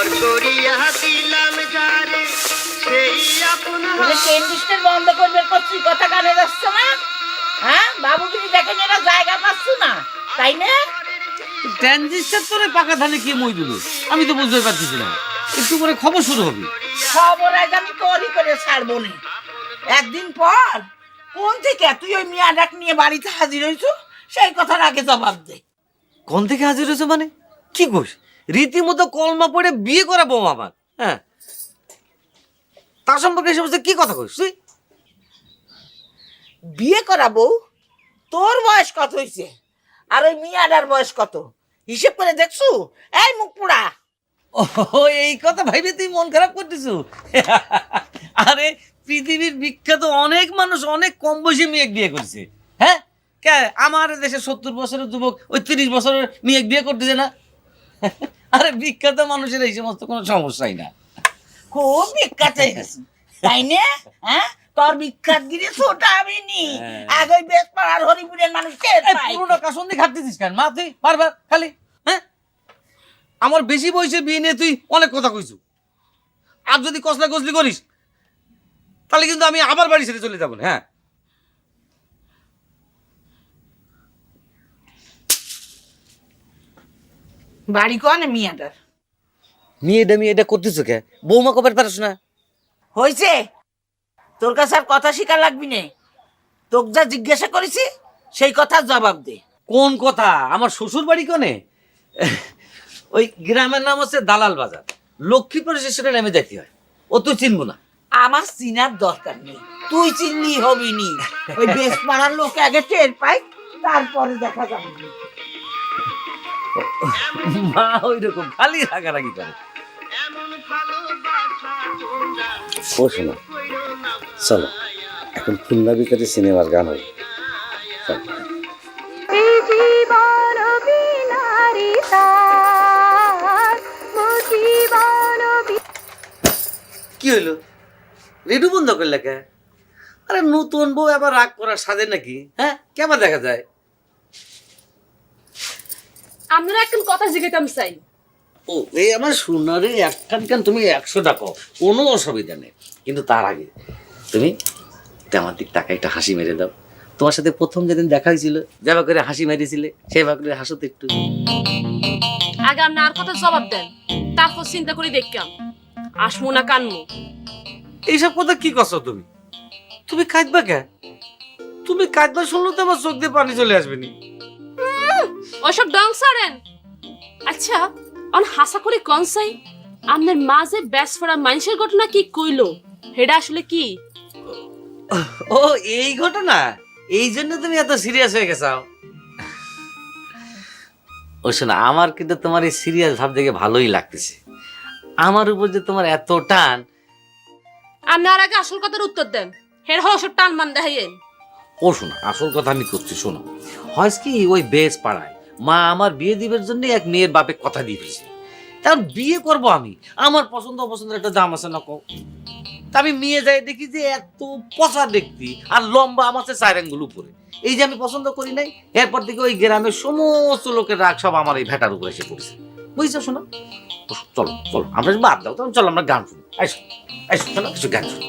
পর করিয়া দিলাম যারে সেই আপন বলে বন্ধ করবে করছি কথা কানে যাচ্ছে না? হ্যাঁ বাবুগিরি দেখে এরা জায়গা পাচ্ছ না তাই না? ট্রানজিস্টার তোরে পাকা ধানে কি মই দিল আমি তো বুঝতে পারতেছি না। একটু করে খবর শুরু হবে। খবর আজ আমি তোরই করে ছাড়বো না। একদিন পর কোন থেকে তুই ওই মিয়া ডাক নিয়ে বাড়িতে হাজির হয়েছ সেই কথার আগে জবাব দে। কোন থেকে হাজির হয়েছে মানে? কি কোস রীতিমতো কলমা পড়ে বিয়ে করাবো আমার হ্যাঁ? তার সম্পর্কে সমস্ত কি কথা কইস তুই? বিয়ে করাবো তোর বয়স কত হয়েছে আর ওই মিয়াডার বয়স কত? হিসেব করে দেখছু? এই মুখ পোড়া। ও এই কথা ভাইবে তুই মন খারাপ করতেছু? আরে, পৃথিবীর বিখ্যাত অনেক মানুষ অনেক কম বয়সী মেয়ে বিয়ে করছে হ্যাঁ? কে, আমার দেশে সত্তর বছরের যুবক ওই তিরিশ বছরের মেয়ে বিয়ে করতেছে না? আরে বিখ্যাত মানুষের এই সমস্ত কোনো সমস্যাই না। খুব বিখ্যাত হয়ে গেছে তাই না? হ্যাঁ? তোর বিখ্যাত গিরি ছোট আমি নি। হ্যাঁ। আগে বেশ পাড়ার হরিপুরের মানুষ পায়। পুরোনো কাসন্দি খাটতেছিস কেন? মা তুই বারবার খালি হ্যাঁ? আমার বেশি বয়সে বিয়ে নিয়ে তুই অনেক কথা কইছু। আর যদি কসলা কসলি করিস তাহলে কিন্তু আমি আবার বাড়ি ছেড়ে চলে যাব না, হ্যাঁ? বাড়ি কোয়ানে মিয়াটার মেয়েটা মেয়েটা করতেছো কে? বৌমা কবার পারস না? হয়েছে তোর কাছে আর কথা শিকার লাগবি নে। তোকে যা জিজ্ঞাসা করেছি সেই কথার জবাব দে। কোন কথা? আমার শ্বশুর বাড়ি কোনে ওই গ্রামের নাম হচ্ছে দালাল বাজার। লক্ষ্মীপুর স্টেশনে নেমে যেতে হয়। ও তুই চিনবো না। আমার চিনার দরকার নেই। তুই চিনলি হবি নি। ওই বেশ পাড়ার লোক আগে টের পাই তারপরে দেখা যাবে। মা ওই রকম খালি রাগারাগি করে। এমন ভালোবাসা তোমরা ও শোনো চলো এখন খুলনা বিকারে সিনেমার গান হবে। কি হইল? রেডু বন্ধ করলে কে? আরে নতুন বউ আবার রাগ করার সাজে নাকি? হ্যাঁ? কেমন দেখা যায়? আমরা এখন কথা জিজ্ঞাতাম চাই। ও এই আমার সোনারে একখান কান তুমি একশো টাকা কোনো অসুবিধা নেই। কিন্তু তার আগে তুমি আমার দিক টাকা একটা হাসি মেরে দাও। তোমার সাথে প্রথম যেদিন দেখা হয়েছিল যাবা করে হাসি মেরেছিলে সেবা করে হাসো তো একটু। আগে আপনি আর কথা জবাব দেন তারপর চিন্তা করে দেখলাম। আসমু না কানমু এইসব কথা কি করছ তুমি? তুমি কাঁদবা কে? তুমি কাঁদবা শুনলে তো আমার চোখ দিয়ে পানি চলে আসবে নি। ওইসব ডং সারেন আচ্ছা অন হাসা করে কনসাই আপনার মাঝে ব্যাস ফোড়া মানুষের ঘটনা কি কইলো? হেডা আসলে কি? ও এই ঘটনা? এই জন্য তুমি এত সিরিয়াস হয়ে গেছাও ও শোনো আমার কিন্তু তোমার এই সিরিয়াস ভাব দেখে ভালোই লাগতেছে। আমার উপর যে তোমার এত টান। আপনি আর আগে আসল কথার উত্তর দেন। হেড হলো সব টান মান দেখাইয়েন ও শোনো আসল কথা আমি করছি শোনো। হয় কি ওই বেশ পাড়ায় মা আমার বিয়ে দিবের জন্য এক মেয়ের বাপে কথা দিয়ে দিয়েছে কারণ বিয়ে করব আমি। আমার পছন্দ অপছন্দের একটা দাম আছে না কো তা আমি মেয়ে যাই দেখি যে এত পচা দেখতি আর লম্বা আমার সে আঙ্গুল উপরে। এই যে আমি পছন্দ করি নাই, এরপর থেকে ওই গ্রামের সমস্ত লোকের রাগ সব আমার এই ভেটার উপরে এসে পড়েছে। বুঝছ শোনো চলো চলো, আমরা বাদ দাও, তখন চলো আমরা গান শুনি। আইসো আইসো চলো কিছু গান শুনি।